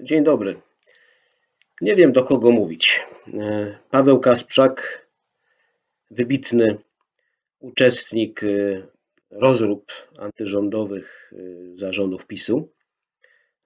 Dzień dobry. Nie wiem do kogo mówić. E, Paweł Kasprzak, wybitny uczestnik e, rozrób antyrządowych e, zarządów PiSu,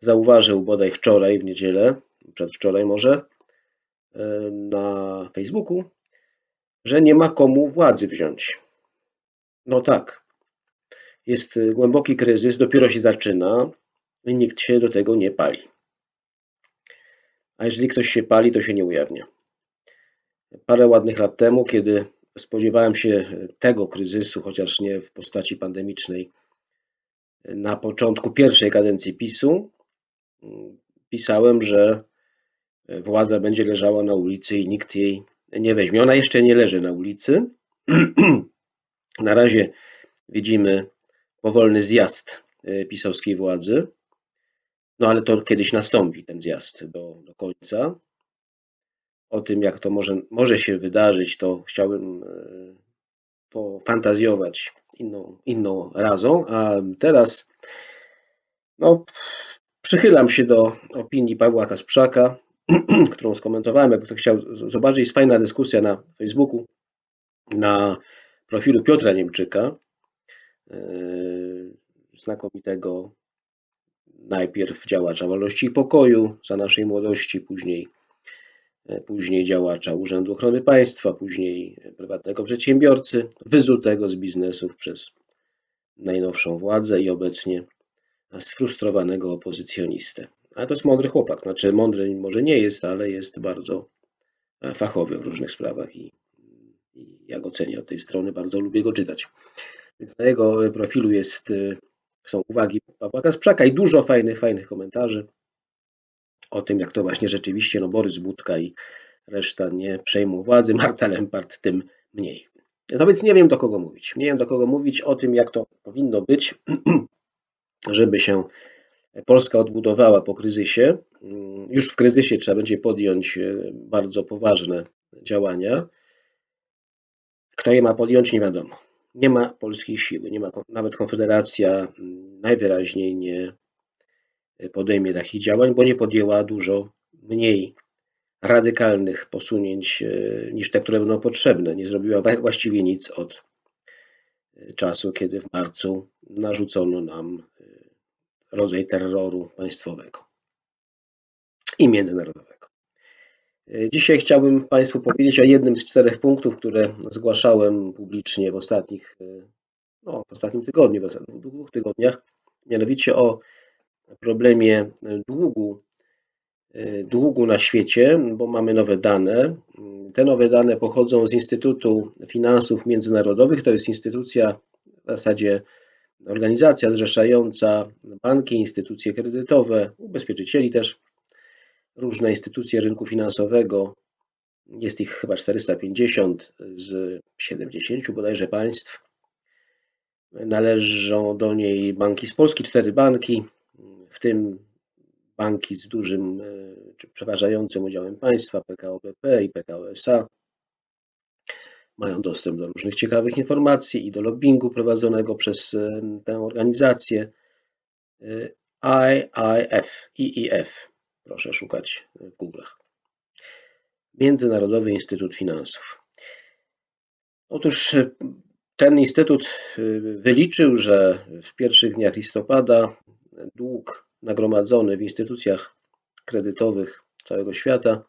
zauważył bodaj wczoraj, w niedzielę, przedwczoraj może, na Facebooku, że nie ma komu władzy wziąć. No tak. Jest głęboki kryzys, dopiero się zaczyna i nikt się do tego nie pali. A jeżeli ktoś się pali, to się nie ujawnia. Parę ładnych lat temu, kiedy spodziewałem się tego kryzysu, chociaż nie w postaci pandemicznej, na początku pierwszej kadencji PiSu, pisałem, że władza będzie leżała na ulicy i nikt jej nie weźmie. Ona jeszcze nie leży na ulicy. na razie widzimy powolny zjazd pisowskiej władzy. No ale to kiedyś nastąpi ten zjazd do, do końca. O tym, jak to może, może się wydarzyć, to chciałbym e, pofantazjować inną, inną razą, a teraz no, przychylam się do opinii Pawła Kasprzaka, którą skomentowałem, jakby to chciał zobaczyć. Jest fajna dyskusja na Facebooku, na profilu Piotra Niemczyka, e, znakomitego najpierw działacza wolności i pokoju za naszej młodości, później, e, później działacza Urzędu Ochrony Państwa, później prywatnego przedsiębiorcy, wyzutego z biznesów przez najnowszą władzę i obecnie sfrustrowanego opozycjonistę. Ale to jest mądry chłopak, znaczy mądry może nie jest, ale jest bardzo e, fachowy w różnych sprawach i, i ja go cenię od tej strony, bardzo lubię go czytać. Więc na jego profilu jest e, są uwagi Pawła Kasprzaka i dużo fajnych, fajnych komentarzy o tym, jak to właśnie rzeczywiście no Borys Budka i reszta nie przejmą władzy, Marta Lempart tym mniej. No więc nie wiem do kogo mówić. Nie wiem do kogo mówić o tym, jak to powinno być, żeby się Polska odbudowała po kryzysie. Już w kryzysie trzeba będzie podjąć e, bardzo poważne działania. Kto je ma podjąć, nie wiadomo. Nie ma polskiej siły, nie ma, nawet Konfederacja mm, najwyraźniej nie podejmie takich działań, bo nie podjęła dużo mniej radykalnych posunięć e, niż te, które będą potrzebne. Nie zrobiła właściwie nic od e, czasu, kiedy w marcu narzucono nam e, rodzaj terroru państwowego i międzynarodowego. Dzisiaj chciałbym Państwu powiedzieć o jednym z czterech punktów, które zgłaszałem publicznie w ostatnich, no, w ostatnim tygodniu, w ostatnich dwóch tygodniach, mianowicie o problemie długu, długu na świecie, bo mamy nowe dane. Te nowe dane pochodzą z Instytutu Finansów Międzynarodowych. To jest instytucja, w zasadzie organizacja zrzeszająca banki, instytucje kredytowe, ubezpieczycieli też różne instytucje rynku finansowego. Jest ich chyba 450 z 70 bodajże państw. Należą do niej banki z Polski, cztery banki, w tym banki z dużym czy przeważającym udziałem państwa, PKO BP i PKO SA. Mają dostęp do różnych ciekawych informacji i do lobbingu prowadzonego przez tę organizację. IIF, IIF Proszę szukać w Google'ach. Międzynarodowy Instytut Finansów. Otóż e, ten instytut e, wyliczył, że w pierwszych dniach listopada dług nagromadzony w instytucjach kredytowych całego świata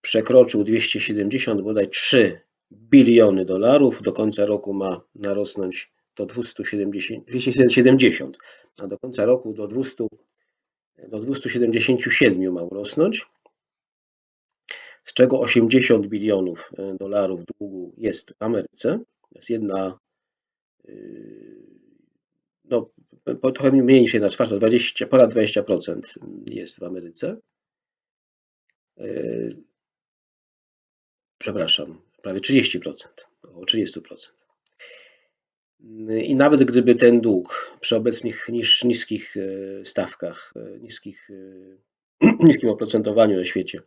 przekroczył 270 bodaj 3 biliony dolarów. Do końca roku ma narosnąć do 270, 270 a do końca roku do 200 do 277 ma urosnąć, z czego 80 bilionów e, dolarów długu jest w Ameryce. To jest jedna, e, no trochę mniej niż 1 czwarta, 20, ponad 20% jest w Ameryce. E, przepraszam, prawie 30%, około 30%. I nawet gdyby ten dług przy obecnych niż, niskich e, stawkach, e, niskich, e, niskim oprocentowaniu na świecie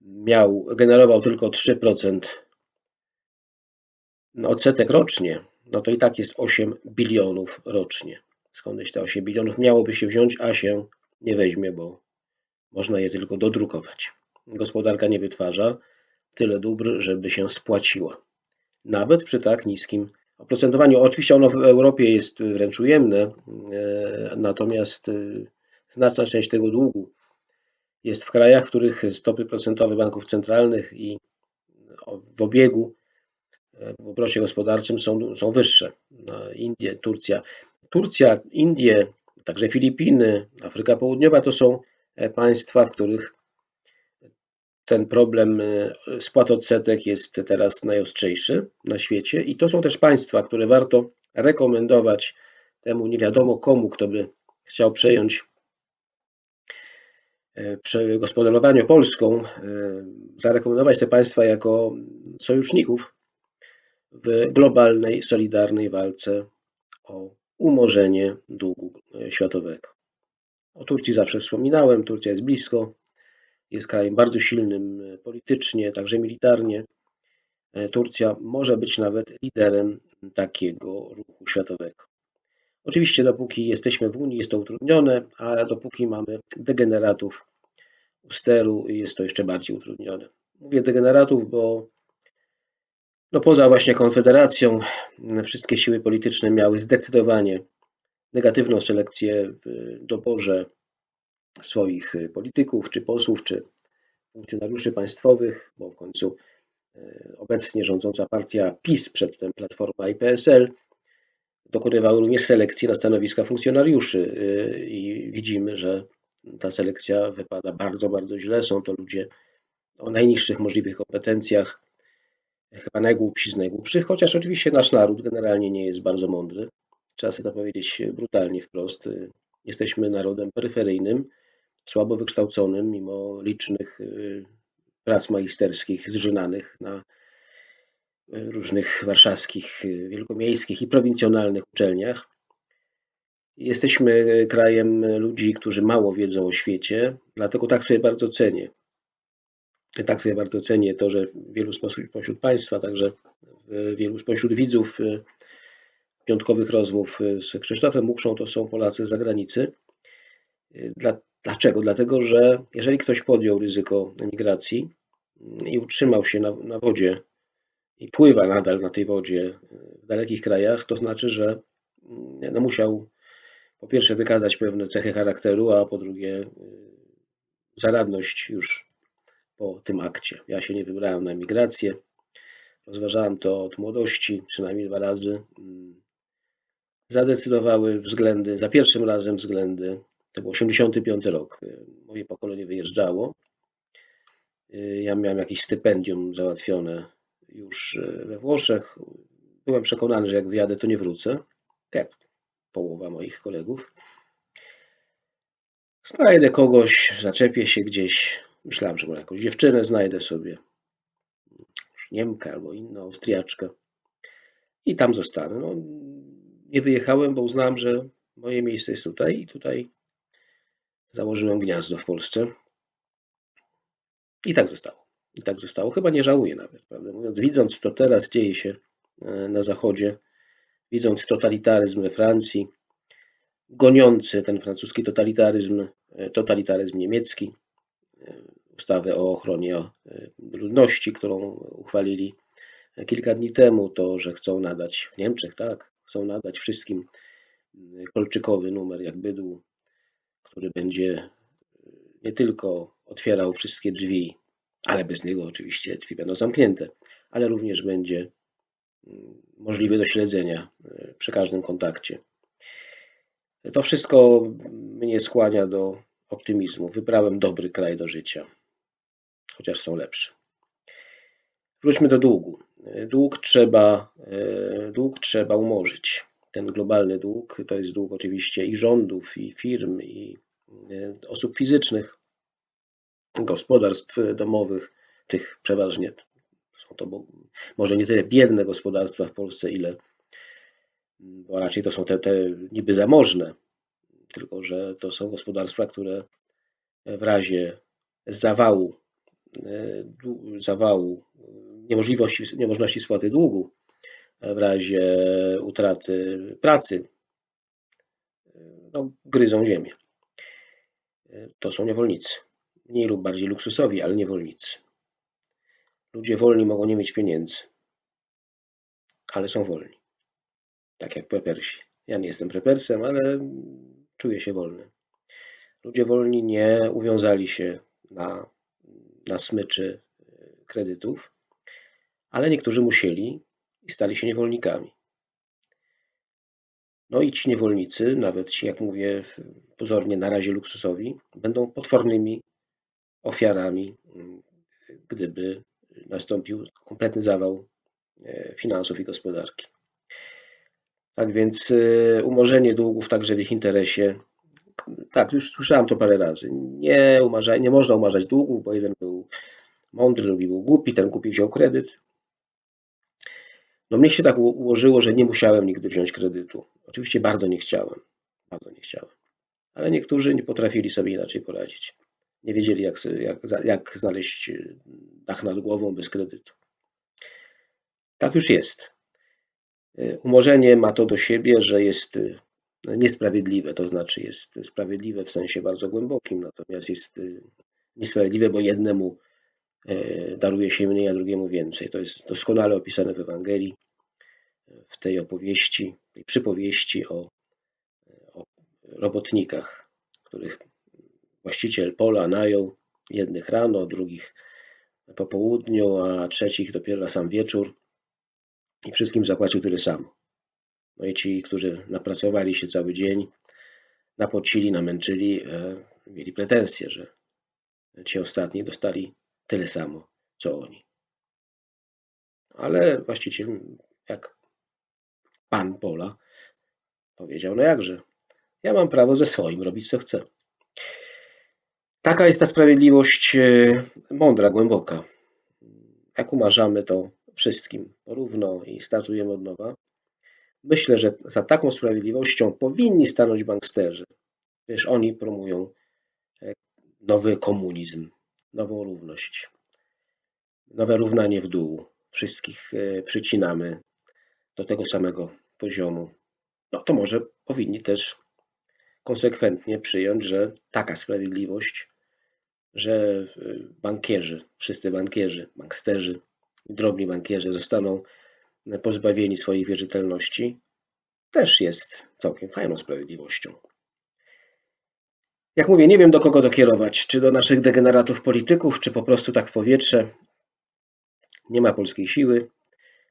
miał, generował tylko 3% odsetek rocznie, no to i tak jest 8 bilionów rocznie. skądś te 8 bilionów miałoby się wziąć, a się nie weźmie, bo można je tylko dodrukować. Gospodarka nie wytwarza tyle dóbr, żeby się spłaciła. Nawet przy tak niskim oprocentowaniu. Oczywiście ono w Europie jest wręcz ujemne, e, natomiast e, znaczna część tego długu jest w krajach, w których stopy procentowe banków centralnych i w obiegu, e, w obrocie gospodarczym są, są wyższe. Indie, Turcja. Turcja, Indie, także Filipiny, Afryka Południowa to są państwa, w których ten problem e, spłat odsetek jest teraz najostrzejszy na świecie i to są też państwa, które warto rekomendować temu nie wiadomo komu, kto by chciał przejąć e, gospodarowanie Polską, e, zarekomendować te państwa jako sojuszników w globalnej, solidarnej walce o umorzenie długu światowego. O Turcji zawsze wspominałem, Turcja jest blisko, jest krajem bardzo silnym e, politycznie, także militarnie. E, Turcja może być nawet liderem takiego ruchu światowego. Oczywiście, dopóki jesteśmy w Unii, jest to utrudnione, a dopóki mamy degeneratów u steru, jest to jeszcze bardziej utrudnione. Mówię degeneratów, bo no poza właśnie Konfederacją, wszystkie siły polityczne miały zdecydowanie negatywną selekcję w doborze swoich y, polityków, czy posłów, czy funkcjonariuszy państwowych, bo w końcu y, obecnie rządząca partia PiS, przedtem Platforma i PSL, dokonywały również selekcji na stanowiska funkcjonariuszy y, i widzimy, że ta selekcja wypada bardzo, bardzo źle. Są to ludzie o najniższych możliwych kompetencjach, chyba najgłupsi z najgłupszych, chociaż oczywiście nasz naród generalnie nie jest bardzo mądry. Trzeba sobie to powiedzieć brutalnie wprost. Jesteśmy narodem peryferyjnym, słabo wykształconym, mimo licznych y, prac magisterskich zżynanych na y, różnych warszawskich, y, wielkomiejskich i prowincjonalnych uczelniach. Jesteśmy krajem ludzi, którzy mało wiedzą o świecie, dlatego tak sobie bardzo cenię. Tak sobie bardzo cenię to, że wielu spośród Państwa, także wielu spośród widzów piątkowych rozmów z Krzysztofem Mukszą to są Polacy z zagranicy. Dlaczego? Dlatego, że jeżeli ktoś podjął ryzyko emigracji i utrzymał się na, na wodzie i pływa nadal na tej wodzie w dalekich krajach, to znaczy, że no musiał po pierwsze wykazać pewne cechy charakteru, a po drugie zaradność już po tym akcie. Ja się nie wybrałem na emigrację. Rozważałem to od młodości, przynajmniej dwa razy. Zadecydowały względy, za pierwszym razem względy to był 85 rok. Moje pokolenie wyjeżdżało. Ja miałem jakieś stypendium załatwione już we Włoszech. Byłem przekonany, że jak wyjadę, to nie wrócę. Jak połowa moich kolegów. Znajdę kogoś, zaczepię się gdzieś. Myślałem, że może jakąś dziewczynę znajdę sobie. Niemkę albo inną, Austriaczkę. I tam zostanę. No, nie wyjechałem, bo uznałem, że moje miejsce jest tutaj i tutaj Założyłem gniazdo w Polsce. I tak zostało. I tak zostało. Chyba nie żałuję nawet, prawdę mówiąc. Widząc, co teraz dzieje się e, na Zachodzie, widząc totalitaryzm we Francji, goniący ten francuski totalitaryzm, e, totalitaryzm niemiecki, e, ustawę o ochronie ludności, którą uchwalili kilka dni temu, to, że chcą nadać w Niemczech, tak, chcą nadać wszystkim kolczykowy numer jak bydłu, który będzie e, nie tylko otwierał wszystkie drzwi, ale bez niego oczywiście drzwi będą zamknięte, ale również będzie mm, możliwy do śledzenia e, przy każdym kontakcie. To wszystko mnie skłania do optymizmu. Wybrałem dobry kraj do życia, chociaż są lepsze. Wróćmy do długu. Dług trzeba, e, dług trzeba umorzyć ten globalny dług to jest dług oczywiście i rządów, i firm, i e, osób fizycznych, gospodarstw domowych, tych przeważnie są to może nie tyle biedne gospodarstwa w Polsce, ile bo raczej to są te, te niby zamożne, tylko że to są gospodarstwa, które w razie zawału, e, zawału niemożliwości, niemożności spłaty długu w razie utraty pracy no, gryzą ziemię. To są niewolnicy. Mniej lub bardziej luksusowi, ale niewolnicy. Ludzie wolni mogą nie mieć pieniędzy, ale są wolni. Tak jak prepersi. Ja nie jestem prepersem, ale czuję się wolny. Ludzie wolni nie uwiązali się na, na smyczy kredytów, ale niektórzy musieli stali się niewolnikami. No i ci niewolnicy, nawet jak mówię, pozornie na razie luksusowi, będą potwornymi ofiarami, gdyby nastąpił kompletny zawał e, finansów i gospodarki. Tak więc e, umorzenie długów także w ich interesie. Tak, już słyszałem to parę razy. Nie, umarza, nie można umarzać długów, bo jeden był mądry, drugi był głupi, ten głupi wziął kredyt. No mnie się tak ułożyło, że nie musiałem nigdy wziąć kredytu. Oczywiście bardzo nie chciałem, bardzo nie chciałem. Ale niektórzy nie potrafili sobie inaczej poradzić. Nie wiedzieli, jak, jak, jak znaleźć dach nad głową bez kredytu. Tak już jest. Umorzenie ma to do siebie, że jest niesprawiedliwe, to znaczy jest sprawiedliwe w sensie bardzo głębokim, natomiast jest niesprawiedliwe, bo jednemu daruje się mniej, a drugiemu więcej. To jest doskonale opisane w Ewangelii, w tej opowieści, tej przypowieści o, o robotnikach, których właściciel pola najął jednych rano, drugich po południu, a trzecich dopiero na sam wieczór i wszystkim zapłacił tyle samo. No i ci, którzy napracowali się cały dzień, napocili, namęczyli, e, mieli pretensje, że ci ostatni dostali tyle samo, co oni. Ale właściciel, jak pan pola, powiedział, no jakże, ja mam prawo ze swoim robić co chcę. Taka jest ta sprawiedliwość e, mądra, głęboka. Jak umarzamy to wszystkim porówno i startujemy od nowa, myślę, że za taką sprawiedliwością powinni stanąć banksterzy. Wiesz, oni promują e, nowy komunizm, nową równość, nowe równanie w dół. Wszystkich e, przycinamy do tego samego poziomu. No to może powinni też konsekwentnie przyjąć, że taka sprawiedliwość, że e, bankierzy, wszyscy bankierzy, banksterzy, drobni bankierzy zostaną pozbawieni swojej wierzytelności, też jest całkiem fajną sprawiedliwością. Jak mówię, nie wiem do kogo to kierować, czy do naszych degeneratów polityków, czy po prostu tak w powietrze. Nie ma polskiej siły,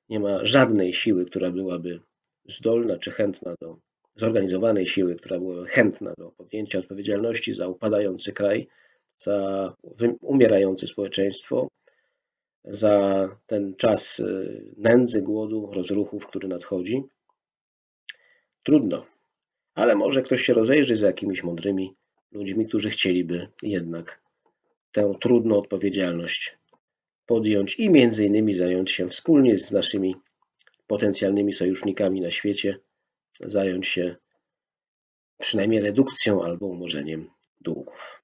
nie ma żadnej siły, która byłaby zdolna czy chętna do zorganizowanej siły, która byłaby chętna do podjęcia odpowiedzialności za upadający kraj, za umierające społeczeństwo, za ten czas y, nędzy, głodu, rozruchów, który nadchodzi. Trudno, ale może ktoś się rozejrzy za jakimiś mądrymi ludźmi, którzy chcieliby jednak tę trudną odpowiedzialność podjąć i między innymi zająć się wspólnie z naszymi potencjalnymi sojusznikami na świecie, zająć się przynajmniej redukcją albo umorzeniem długów.